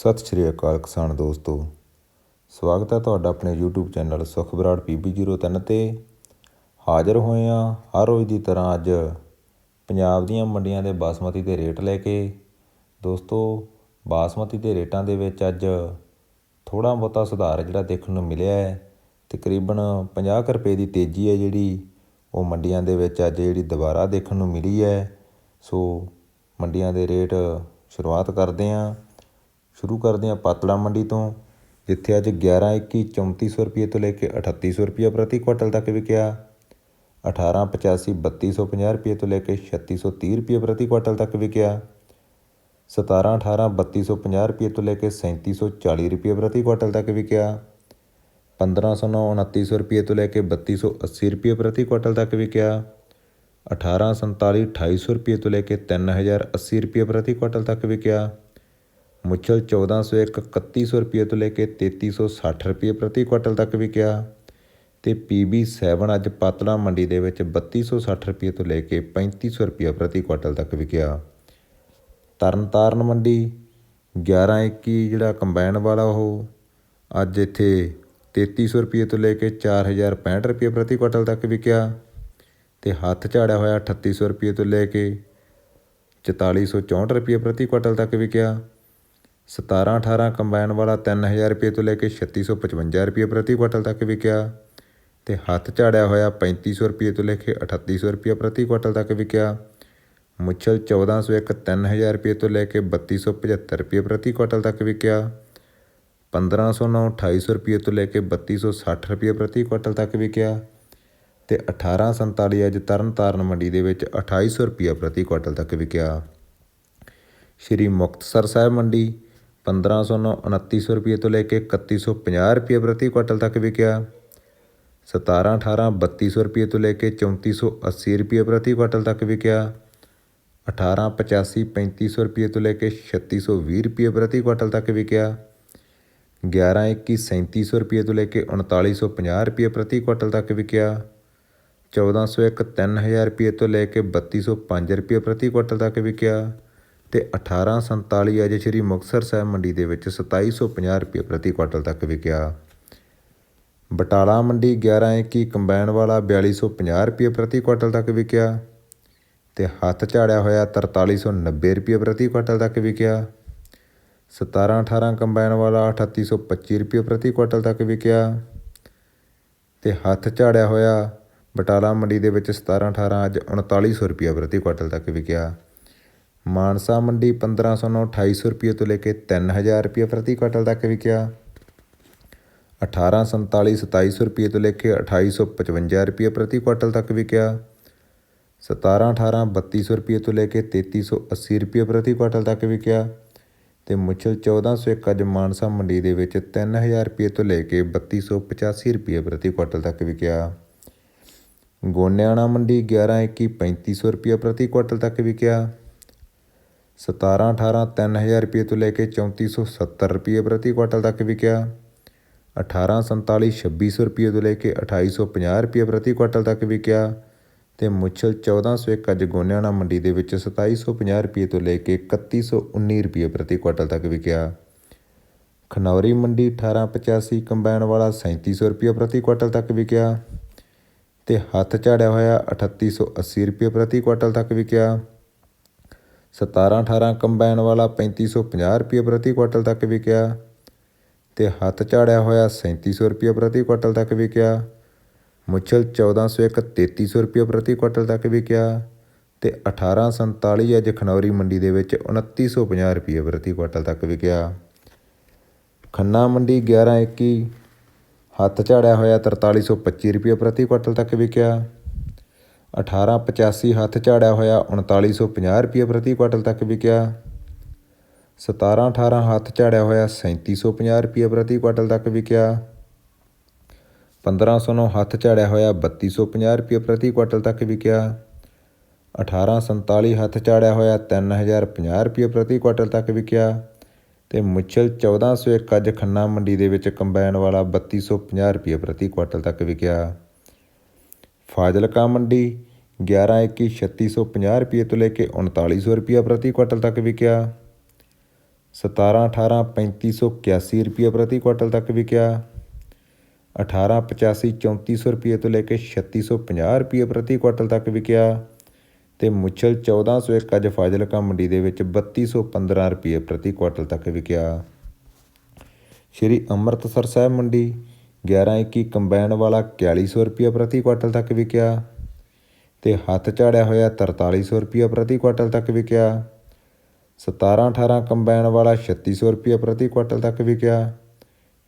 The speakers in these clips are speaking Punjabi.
ਸਤਿ ਸ਼੍ਰੀ ਅਕਾਲ ਕਿਸਾਨ ਦੋਸਤੋ। ਸਵਾਗਤ ਹੈ ਤੁਹਾਡਾ ਆਪਣੇ YouTube ਚੈਨਲ ਸੁਖ ਬਰਾੜ PB03 ਤੇ। ਹਾਜ਼ਰ ਹੋਏ ਹਾਂ ਹਰ ਰੋਜ਼ ਦੀ ਤਰ੍ਹਾਂ ਅੱਜ ਪੰਜਾਬ ਦੀਆਂ ਮੰਡੀਆਂ ਦੇ ਬਾਸਮਤੀ ਦੇ ਰੇਟ ਲੈ ਕੇ। ਦੋਸਤੋ, ਬਾਸਮਤੀ ਦੇ ਰੇਟਾਂ ਦੇ ਵਿੱਚ ਅੱਜ ਥੋੜ੍ਹਾ ਬਹੁਤਾ ਸੁਧਾਰ ਜਿਹੜਾ ਦੇਖਣ ਨੂੰ ਮਿਲਿਆ ਹੈ। ਤਕਰੀਬਨ 50 ਕੁ ਰੁਪਏ ਦੀ ਤੇਜ਼ੀ ਹੈ ਜਿਹੜੀ ਉਹ ਮੰਡੀਆਂ ਦੇ ਵਿੱਚ ਅੱਜ ਜਿਹੜੀ ਦੁਬਾਰਾ ਦੇਖਣ ਨੂੰ ਮਿਲੀ ਹੈ। ਸੋ ਮੰਡੀਆਂ ਦੇ ਰੇਟ ਸ਼ੁਰੂਆਤ ਕਰਦੇ ਹਾਂ। ਸ਼ੁਰੂ ਕਰਦੇ ਹਾਂ ਪਾਤੜਾ ਮੰਡੀ ਤੋਂ, ਜਿੱਥੇ ਅੱਜ 11 21 3400 ਰੁਪਏ ਤੋਂ ਲੈ ਕੇ 3800 ਰੁਪਏ ਪ੍ਰਤੀ ਕੁਇੰਟਲ ਤੱਕ ਵਿਕਿਆ। 18 85 3250 ਰੁਪਏ ਤੋਂ ਲੈ ਕੇ 3630 ਰੁਪਏ ਪ੍ਰਤੀ ਕੁਇੰਟਲ ਤੱਕ ਵਿਕਿਆ। 17 18 3250 ਰੁਪਏ ਤੋਂ ਲੈ ਕੇ 3740 ਰੁਪਏ ਪ੍ਰਤੀ ਕੁਇੰਟਲ ਤੱਕ ਵਿਕਿਆ। 1509 2900 ਰੁਪਏ ਤੋਂ ਲੈ ਕੇ 3280 ਰੁਪਏ ਪ੍ਰਤੀ ਕੁਇੰਟਲ ਤੱਕ ਵਿਕਿਆ। 1847 2800 ਰੁਪਏ ਤੋਂ ਲੈ ਕੇ 3080 ਰੁਪਏ ਪ੍ਰਤੀ ਕੁਇੰਟਲ ਤੱਕ ਵਿਕਿਆ। ਮੁੱਛਲ 1401 3100 ਰੁਪਏ ਤੋਂ ਲੈ ਕੇ 3360 ਰੁਪਏ ਪ੍ਰਤੀ ਕੁਇੰਟਲ ਤੱਕ ਵਿਕਿਆ ਤੇ PB7 ਅੱਜ ਪਾਤਲਾ ਮੰਡੀ ਦੇ ਵਿੱਚ 3260 ਰੁਪਏ ਤੋਂ ਲੈ ਕੇ 3500 ਰੁਪਏ ਪ੍ਰਤੀ ਕੁਇੰਟਲ ਤੱਕ ਵਿਕਿਆ। ਤਰਨਤਾਰਨ ਮੰਡੀ 1121 ਜਿਹੜਾ ਕੰਬਾਈਨ ਵਾਲਾ ਉਹ ਅੱਜ ਇੱਥੇ 3300 ਰੁਪਏ ਤੋਂ ਲੈ ਕੇ 4065 ਰੁਪਏ ਪ੍ਰਤੀ ਕੁਇੰਟਲ ਤੱਕ ਵਿਕਿਆ ਤੇ ਹੱਥ ਝਾੜਿਆ ਹੋਇਆ 3800 ਰੁਪਏ ਤੋਂ ਲੈ ਕੇ 4464 ਰੁਪਏ ਪ੍ਰਤੀ ਕੁਇੰਟਲ ਤੱਕ ਵਿਕਿਆ। 17 18 ਕੰਬਾਈਨ ਵਾਲਾ 3000 ਰੁਪਏ ਤੋਂ ਲੈ ਕੇ 3655 ਰੁਪਏ ਪ੍ਰਤੀ ਕੁਇੰਟਲ ਤੱਕ ਵਿਕਿਆ ਤੇ ਹੱਥ ਝਾੜਿਆ ਹੋਇਆ 3500 ਰੁਪਏ ਤੋਂ ਲੈ ਕੇ 3800 ਰੁਪਏ ਪ੍ਰਤੀ ਕੁਇੰਟਲ ਤੱਕ ਵਿਕਿਆ। ਮੁੱਛਲ 1401 3000 ਰੁਪਏ ਤੋਂ ਲੈ ਕੇ 3275 ਰੁਪਏ ਪ੍ਰਤੀ ਕੁਇੰਟਲ ਤੱਕ ਵਿਕਿਆ। 1509 2800 ਰੁਪਏ ਤੋਂ ਲੈ ਕੇ 3260 ਰੁਪਏ ਪ੍ਰਤੀ ਕੁਇੰਟਲ ਤੱਕ ਵਿਕਿਆ ਤੇ 1847 ਅੱਜ ਤਰਨਤਾਰਨ ਮੰਡੀ ਦੇ ਵਿੱਚ 2800 ਰੁਪਏ ਪ੍ਰਤੀ ਕੁਇੰਟਲ ਤੱਕ ਵਿਕਿਆ। ਸ਼੍ਰੀ ਮੁਕਤਸਰ ਸਾਹਿਬ ਮੰਡੀ 1509 2900 ਰੁਪਏ ਤੋਂ ਲੈ ਕੇ 3150 ਰੁਪਏ ਪ੍ਰਤੀ ਕੁਇੰਟਲ ਤੱਕ ਵਿਕਿਆ। 17 18 3200 ਰੁਪਏ ਤੋਂ ਲੈ ਕੇ 3480 ਰੁਪਏ ਪ੍ਰਤੀ ਕੁਇੰਟਲ ਤੱਕ ਵਿਕਿਆ। 18 85 3500 ਰੁਪਏ ਤੋਂ ਲੈ ਕੇ 3620 ਰੁਪਏ ਪ੍ਰਤੀ ਕੁਇੰਟਲ ਤੱਕ ਵਿਕਿਆ। 11 21 3700 ਰੁਪਏ ਤੋਂ ਲੈ ਕੇ 3950 ਰੁਪਏ ਪ੍ਰਤੀ ਕੁਇੰਟਲ ਤੱਕ ਵਿਕਿਆ। 1401 3000 ਰੁਪਏ ਤੋਂ ਲੈ ਕੇ 3205 ਰੁਪਏ ਪ੍ਰਤੀ ਕੁਇੰਟਲ ਤੱਕ ਵਿਕਿਆ। ਤੇ 1847 ਅੱਜ ਸ਼੍ਰੀ ਮੁਕਤਸਰ ਸਾਹਿਬ ਮੰਡੀ ਦੇ ਵਿੱਚ 2750 ਰੁਪਏ ਪ੍ਰਤੀ ਕੁਇੰਟਲ ਤੱਕ ਵਿਕਿਆ। ਬਟਾਲਾ ਮੰਡੀ 1121 ਕੰਬਾਈਨ ਵਾਲਾ 4250 ਰੁਪਏ ਪ੍ਰਤੀ ਕੁਇੰਟਲ ਤੱਕ ਵਿਕਿਆ ਤੇ ਹੱਥ ਝਾੜਿਆ ਹੋਇਆ 4390 ਰੁਪਏ ਪ੍ਰਤੀ ਕੁਇੰਟਲ ਤੱਕ ਵਿਕਿਆ। 17 18 ਕੰਬਾਈਨ ਵਾਲਾ 3825 ਰੁਪਏ ਪ੍ਰਤੀ ਕੁਇੰਟਲ ਤੱਕ ਵਿਕਿਆ ਤੇ ਹੱਥ ਝਾੜਿਆ ਹੋਇਆ ਬਟਾਲਾ ਮੰਡੀ ਦੇ ਵਿੱਚ 17 18 ਅੱਜ 3900 ਰੁਪਏ ਪ੍ਰਤੀ ਕੁਇੰਟਲ ਤੱਕ ਵਿਕਿਆ। ਮਾਨਸਾ ਮੰਡੀ 1509 2800 ਰੁਪਏ ਤੋਂ ਲੈ ਕੇ 3000 ਰੁਪਏ ਪ੍ਰਤੀ ਕੁਇੰਟਲ ਤੱਕ ਵਿਕਿਆ। 1847 2700 ਰੁਪਏ ਤੋਂ ਲੈ ਕੇ 2855 ਰੁਪਏ ਪ੍ਰਤੀ ਕੁਇੰਟਲ ਤੱਕ ਵਿਕਿਆ। 17 18 3200 ਰੁਪਏ ਤੋਂ ਲੈ ਕੇ 3380 ਰੁਪਏ ਪ੍ਰਤੀ ਕੁਇੰਟਲ ਤੱਕ ਵਿਕਿਆ। ਤੇ ਮੁੱਛਲ 1401 ਅੱਜ ਮਾਨਸਾ ਮੰਡੀ ਦੇ ਵਿੱਚ 3000 ਰੁਪਏ ਤੋਂ ਲੈ ਕੇ 3285 ਰੁਪਏ ਪ੍ਰਤੀ ਕੁਇੰਟਲ ਤੱਕ ਵਿਕਿਆ। ਗੋਨਿਆਣਾ ਮੰਡੀ 11 21 3500 ਰੁਪਏ ਪ੍ਰਤੀ ਕੁਇੰਟਲ ਤੱਕ ਵਿਕਿਆ। 17 18 3000 ਰੁਪਏ ਤੋਂ ਲੈ ਕੇ 3470 ਰੁਪਏ ਪ੍ਰਤੀ ਕੁਇੰਟਲ ਤੱਕ ਵਿਕਿਆ। 18 47 2600 ਰੁਪਏ ਤੋਂ ਲੈ ਕੇ 2850 ਰੁਪਏ ਪ੍ਰਤੀ ਕੁਇੰਟਲ ਤੱਕ ਵਿਕਿਆ ਤੇ ਮੁੱਛਲ 1401 ਅੱਜ ਗੋਨਿਆਣਾ ਮੰਡੀ ਦੇ ਵਿੱਚ 2750 ਰੁਪਏ ਤੋਂ ਲੈ ਕੇ 3119 ਰੁਪਏ ਪ੍ਰਤੀ ਕੁਇੰਟਲ ਤੱਕ ਵਿਕਿਆ। ਖਨੌਰੀ ਮੰਡੀ 1885 ਕੰਬਾਈਨ ਵਾਲਾ 3700 ਰੁਪਏ ਪ੍ਰਤੀ ਕੁਇੰਟਲ ਤੱਕ ਵਿਕਿਆ ਤੇ ਹੱਥ ਝਾੜਿਆ ਹੋਇਆ 3880 ਰੁਪਏ ਪ੍ਰਤੀ ਕੁਇੰਟਲ ਤੱਕ ਵਿਕਿਆ। 17 18 ਕੰਬਾਈਨ ਵਾਲਾ 3550 ਰੁਪਏ ਪ੍ਰਤੀ ਕੁਇੰਟਲ ਤੱਕ ਵਿਕਿਆ ਤੇ ਹੱਥ ਝਾੜਿਆ ਹੋਇਆ 3700 ਰੁਪਏ ਪ੍ਰਤੀ ਕੁਇੰਟਲ ਤੱਕ ਵਿਕਿਆ। ਮੁੱਛਲ 1401 3300 ਰੁਪਏ ਪ੍ਰਤੀ ਕੁਇੰਟਲ ਤੱਕ ਵਿਕਿਆ ਤੇ 1847 ਅੱਜ ਖਨੌਰੀ ਮੰਡੀ ਦੇ ਵਿੱਚ 2950 ਰੁਪਏ ਪ੍ਰਤੀ ਕੁਇੰਟਲ ਤੱਕ ਵਿਕਿਆ। ਖੰਨਾ ਮੰਡੀ 1121 ਹੱਥ ਝਾੜਿਆ ਹੋਇਆ 4325 ਰੁਪਏ ਪ੍ਰਤੀ ਕੁਇੰਟਲ ਤੱਕ ਵਿਕਿਆ। 1885 ਹੱਥ ਝਾੜਿਆ ਹੋਇਆ 3950 ਰੁਪਏ ਪ੍ਰਤੀ ਕੁਇੰਟਲ ਤੱਕ ਵਿਕਿਆ। 17 18 ਹੱਥ ਝਾੜਿਆ ਹੋਇਆ 3750 ਰੁਪਏ ਪ੍ਰਤੀ ਕੁਇੰਟਲ ਤੱਕ ਵਿਕਿਆ। 1509 ਹੱਥ ਝਾੜਿਆ ਹੋਇਆ 3250 ਰੁਪਏ ਪ੍ਰਤੀ ਕੁਇੰਟਲ ਤੱਕ ਵਿਕਿਆ। 1847 ਹੱਥ ਝਾੜਿਆ ਹੋਇਆ 3050 ਰੁਪਏ ਪ੍ਰਤੀ ਕੁਇੰਟਲ ਤੱਕ ਵਿਕਿਆ ਤੇ ਮੁੱਛਲ 1401 ਅੱਜ ਖੰਨਾ ਮੰਡੀ ਦੇ ਵਿੱਚ ਕੰਬਾਈਨ ਵਾਲਾ 3250 ਰੁਪਏ ਪ੍ਰਤੀ ਕੁਇੰਟਲ ਤੱਕ ਵਿਕਿਆ। ਫਾਜ਼ਿਲਕਾ ਮੰਡੀ 11 21 3650 ਰੁਪਏ ਤੋਂ ਲੈ ਕੇ 3900 ਰੁਪਏ ਪ੍ਰਤੀ ਕੁਇੰਟਲ ਤੱਕ ਵਿਕਿਆ। ਸਤਾਰਾਂ, ਅਠਾਰਾਂ, ਪੈਂਤੀ ਸੌ ਇਕਿਆਸੀ ਰੁਪਏ ਪ੍ਰਤੀ ਕੁਆਂਟਲ ਤੱਕ ਵਿਕਿਆ। ਅਠਾਰਾਂ, ਪਚਾਸੀ, ਚੌਂਤੀ ਸੌ ਰੁਪਏ ਤੋਂ ਲੈ ਕੇ ਛੱਤੀ ਸੌ ਪੰਜਾਹ ਰੁਪਏ ਪ੍ਰਤੀ ਕੁਆਂਟਲ ਤੱਕ ਵਿਕਿਆ। ਤੇ ਮੁੱਛਲ ਚੌਦਾਂ ਸੌ ਇੱਕ ਅੱਜ ਫਾਜ਼ਿਲਕਾ ਮੰਡੀ ਦੇ ਵਿੱਚ ਬੱਤੀ ਸੌ ਪੰਦਰਾਂ ਰੁਪਏ ਪ੍ਰਤੀ ਕੁਆਂਟਲ ਤੱਕ ਵਿਕਿਆ। ਸ਼੍ਰੀ ਅੰਮ੍ਰਿਤਸਰ ਸਾਹਿਬ ਮੰਡੀ ਗਿਆਰਾਂ ਇੱਕੀ ਕੰਬਾਈਨ ਵਾਲਾ ਇਕਤਾਲੀ ਸੌ ਰੁਪਏ ਪ੍ਰਤੀ ਕੁਆਂਟਲ ਤੱਕ ਵਿਕਿਆ ਤੇ ਹੱਥ ਝਾੜਿਆ ਹੋਇਆ ਤਰਤਾਲੀ ਸੌ ਰੁਪਏ ਪ੍ਰਤੀ ਕੁਆਂਟਲ ਤੱਕ ਵਿਕਿਆ। ਸਤਾਰਾਂ ਅਠਾਰਾਂ ਕੰਬਾਈਨ ਵਾਲਾ ਛੱਤੀ ਸੌ ਰੁਪਏ ਪ੍ਰਤੀ ਕੁਆਂਟਲ ਤੱਕ ਵਿਕਿਆ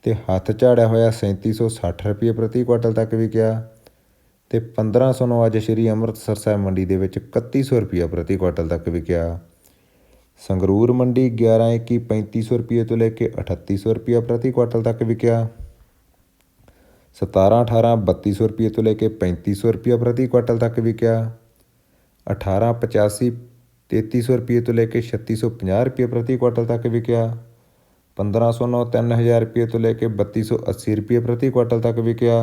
ਤੇ ਹੱਥ ਝਾੜਿਆ ਹੋਇਆ ਸੈਂਤੀ ਸੌ ਸੱਠ ਰੁਪਏ ਪ੍ਰਤੀ ਕੁਆਂਟਲ ਤੱਕ ਵਿਕਿਆ ਤੇ 1500 ਨੂੰ ਅੱਜ ਸ਼੍ਰੀ ਅੰਮ੍ਰਿਤਸਰ ਸਾਹਿਬ ਮੰਡੀ ਦੇ ਵਿੱਚ 3100 ਰੁਪਏ ਪ੍ਰਤੀ ਕੁਆਂਟਲ ਤੱਕ ਵਿਕਿਆ। ਸੰਗਰੂਰ ਮੰਡੀ 11 21 3500 ਰੁਪਏ ਤੋਂ ਲੈ ਕੇ 3800 ਰੁਪਏ ਪ੍ਰਤੀ ਕੁਆਂਟਲ ਤੱਕ ਵਿਕਿਆ। 17 18 3200 ਰੁਪਏ ਤੋਂ ਲੈ ਕੇ 3500 ਰੁਪਏ ਪ੍ਰਤੀ ਕੁਇੰਟਲ ਤੱਕ ਵਿਕਿਆ। 18 85 3300 ਰੁਪਏ ਤੋਂ ਲੈ ਕੇ 3650 ਰੁਪਏ ਪ੍ਰਤੀ ਕੁਇੰਟਲ ਤੱਕ ਵਿਕਿਆ। 1509 3000 ਰੁਪਏ ਤੋਂ ਲੈ ਕੇ 3280 ਰੁਪਏ ਪ੍ਰਤੀ ਕੁਇੰਟਲ ਤੱਕ ਵਿਕਿਆ।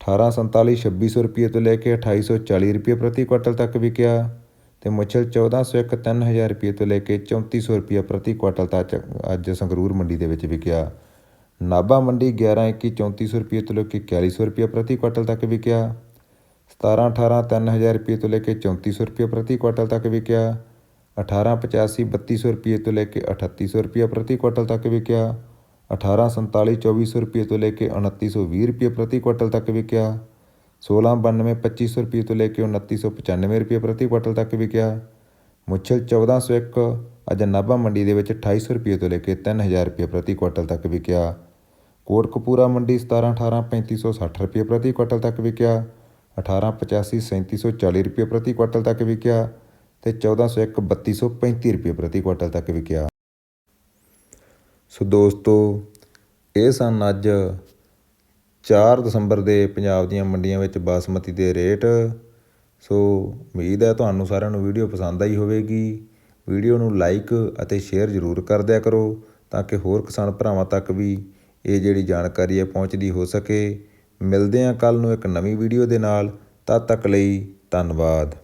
1847 2600 ਰੁਪਏ ਤੋਂ ਲੈ ਕੇ 2840 ਰੁਪਏ ਪ੍ਰਤੀ ਕੁਇੰਟਲ ਤੱਕ ਵਿਕਿਆ ਤੇ ਮੁੱਛਲ 1401 3000 ਰੁਪਏ ਤੋਂ ਲੈ ਕੇ 3400 ਰੁਪਏ ਪ੍ਰਤੀ ਕੁਆਂਟਲ ਤੱਕ ਅੱਜ ਸੰਗਰੂਰ ਮੰਡੀ ਦੇ ਵਿੱਚ ਵਿਕਿਆ। ਨਾਭਾ ਮੰਡੀ 11 21 3400 ਰੁਪਏ ਤੋਂ ਲੈ ਕੇ 4100 ਰੁਪਏ ਪ੍ਰਤੀ ਕੁਆਂਟਲ ਤੱਕ ਵਿਕਿਆ। 17 18 3000 ਰੁਪਏ ਤੋਂ ਲੈ ਕੇ 3400 ਰੁਪਏ ਪ੍ਰਤੀ ਕੁਆਂਟਲ ਤੱਕ ਵਿਕਿਆ। 18 85 3200 ਰੁਪਏ ਤੋਂ ਲੈ ਕੇ 3800 ਰੁਪਏ ਪ੍ਰਤੀ ਕੁਆਂਟਲ ਤੱਕ ਵਿਕਿਆ। 18 47 2400 ਰੁਪਏ ਤੋਂ ਲੈ ਕੇ 2920 ਰੁਪਏ ਪ੍ਰਤੀ ਕੁਆਂਟਲ ਤੱਕ ਵਿਕਿਆ। 16 92 2500 ਰੁਪਏ ਤੋਂ ਲੈ ਕੇ 2995 ਰੁਪਏ ਪ੍ਰਤੀ ਕੁਆਂਟਲ ਤੱਕ ਵਿਕਿਆ। ਮੁੱਛਲ 1401 ਅੱਜ ਨਾਭਾ ਮੰਡੀ ਦੇ ਵਿੱਚ 2800 ਰੁਪਏ ਤੋਂ ਲੈ ਕੇ 3000 ਰੁਪਏ ਪ੍ਰਤੀ ਕੁਆਂਟਲ ਤੱਕ ਵਿਕਿਆ। ਕੋਟਕਪੂਰਾ ਮੰਡੀ 17 18 3560 ਰੁਪਏ ਪ੍ਰਤੀ ਕੁਆਂਟਲ ਤੱਕ ਵਿਕਿਆ 18 85 3740 ਰੁਪਏ ਪ੍ਰਤੀ ਕੁਇੰਟਲ ਤੱਕ ਵਿਕਿਆ ਤੇ 1401 3235 ਰੁਪਏ ਪ੍ਰਤੀ ਕੁਇੰਟਲ ਤੱਕ ਵਿਕਿਆ। ਸੋ ਦੋਸਤੋ, ਇਹ ਸਨ ਅੱਜ 4 ਦਸੰਬਰ ਦੇ ਪੰਜਾਬ ਦੀਆਂ ਮੰਡੀਆਂ ਵਿੱਚ ਬਾਸਮਤੀ ਦੇ ਰੇਟ। ਸੋ ਉਮੀਦ ਹੈ ਤੁਹਾਨੂੰ ਸਾਰਿਆਂ ਨੂੰ ਵੀਡੀਓ ਪਸੰਦ ਆਈ ਹੋਵੇਗੀ। ਵੀਡੀਓ ਨੂੰ ਲਾਈਕ ਅਤੇ ਸ਼ੇਅਰ ਜ਼ਰੂਰ ਕਰ ਦਿਆ ਕਰੋ ਤਾਂ ਕਿ ਹੋਰ ਕਿਸਾਨ ਭਰਾਵਾਂ ਤੱਕ ਵੀ ਇਹ ਜਿਹੜੀ ਜਾਣਕਾਰੀ ਹੈ ਪਹੁੰਚਦੀ ਹੋ ਸਕੇ। ਮਿਲਦੇ ਹਾਂ ਕੱਲ ਨੂੰ ਇੱਕ ਨਵੀਂ ਵੀਡੀਓ ਦੇ ਨਾਲ। ਤਦ ਤੱਕ ਲਈ ਧੰਨਵਾਦ।